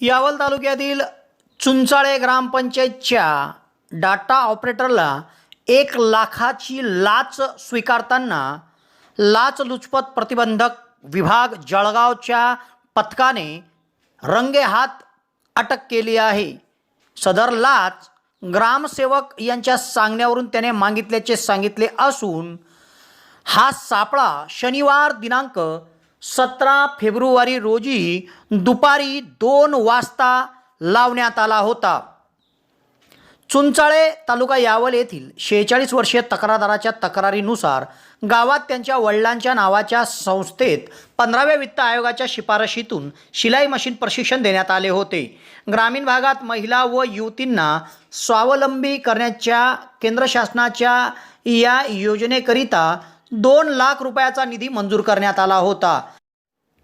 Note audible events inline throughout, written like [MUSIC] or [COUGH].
यावल तालुक्यातील चुंचाळे ग्रामपंचायतच्या डाटा ऑपरेटरला एक लाखाची लाच स्वीकारताना लाचलुचपत प्रतिबंधक विभाग जळगावच्या पथकाने रंगेहात अटक केली आहे. सदर लाच ग्रामसेवक यांच्या सांगण्यावरून त्याने मागितल्याचे सांगितले असून हा सापळा शनिवार दिनांक सतरा फेब्रुवारी रोजी दुपारी दोन वाजता लावण्यात आला होता. चुंचाळे तालुका यावल येथील शेहेचाळीस वर्षीय तक्रारदाराच्या तक्रारीनुसार गावात त्यांच्या वडिलांच्या नावाच्या संस्थेत पंधराव्या वित्त आयोगाच्या शिफारशीतून शिलाई मशीन प्रशिक्षण देण्यात आले होते. ग्रामीण भागात महिला व युवतींना स्वावलंबी करण्याच्या केंद्र शासनाच्या या योजनेकरिता दोन लाख रुपयाचा निधी मंजूर करण्यात आला होता.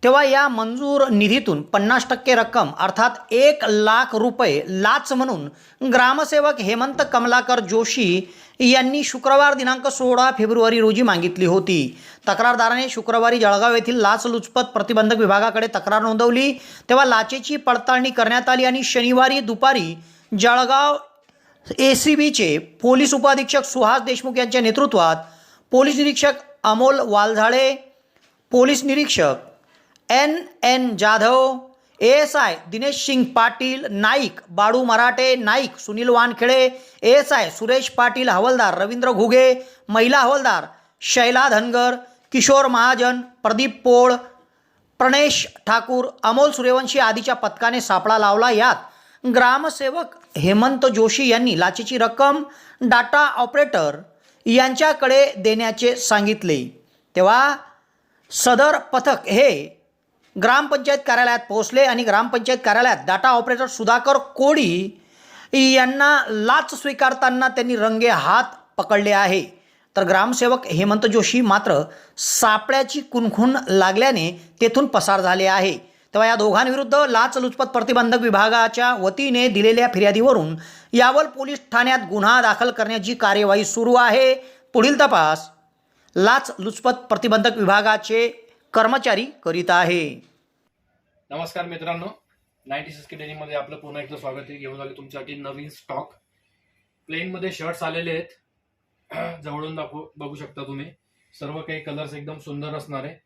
तेव्हा या मंजूर निधीतून पन्नास टक्के रक्कम अर्थात एक लाख रुपये लाच म्हणून ग्रामसेवक हेमंत कमलाकर जोशी यांनी शुक्रवार दिनांक सोळा फेब्रुवारी रोजी मागितली होती. तक्रारदाराने शुक्रवारी जळगाव येथील लाचलुचपत प्रतिबंधक विभागाकडे तक्रार नोंदवली. तेव्हा लाचेची पडताळणी करण्यात आली आणि शनिवारी दुपारी जळगाव ए सी बीचे पोलीस उपाधीक्षक सुहास देशमुख यांच्या नेतृत्वात पोलीस निरीक्षक अमोल वालझाळे पोलीस निरीक्षक N N Jadhav A S I Dinesh Singh Patil Naik Balu Marathe Naik Sunil Wankhede A S I Suresh Patil हवलदार रवींद्र घुगे महिला हवलदार शैला धनगर किशोर महाजन प्रदीप पोळ प्रणेश ठाकूर अमोल सूर्यवंशी आदीच्या पथकाने सापळा लावला. यात ग्रामसेवक हेमंत जोशी यांनी लाचेची रक्कम डाटा ऑपरेटर यांच्याकडे देण्याचे सांगितले. तेव्हा सदर पथक हे ग्रामपंचायत कार्यालयात पोहोचले आणि ग्रामपंचायत कार्यालयात डाटा ऑपरेटर सुधाकर कोडी यांना लाच स्वीकारताना त्यांनी रंगे हात पकडले आहे. तर ग्रामसेवक हेमंत जोशी मात्र सापळ्याची कुणखुण लागल्याने तेथून पसार झाले आहे. तेव्हा या दोघांविरुद्ध लाचलुचपत प्रतिबंधक विभागाच्या वतीने दिलेल्या फिर्यादीवरून यावल पोलीस ठाण्यात गुन्हा दाखल करण्याची कार्यवाही सुरू आहे. पुढील तपास लाचलुचपत प्रतिबंधक विभागाचे कर्मचारी करीत आहे. नमस्कार मित्रांनो नाईन्टी सिक्स डेनीमध्ये आपलं पुन्हा एकदा स्वागत आहे. घेऊन आले तुमच्यासाठी नवीन स्टॉक प्लेनमध्ये शर्ट्स आलेले आहेत. [CLEARS THROAT] जवळून दाखवू बघू शकता तुम्ही. सर्व काही कलर्स एकदम सुंदर असणार आहे.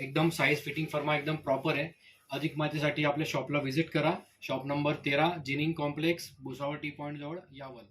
एकदम साईज फिटिंग फर्मा एकदम प्रॉपर आहे. अधिक माहितीसाठी आपल्या शॉपला व्हिजिट करा. शॉप नंबर तेरा ginning complex Bhusawal T point जवळ यावल.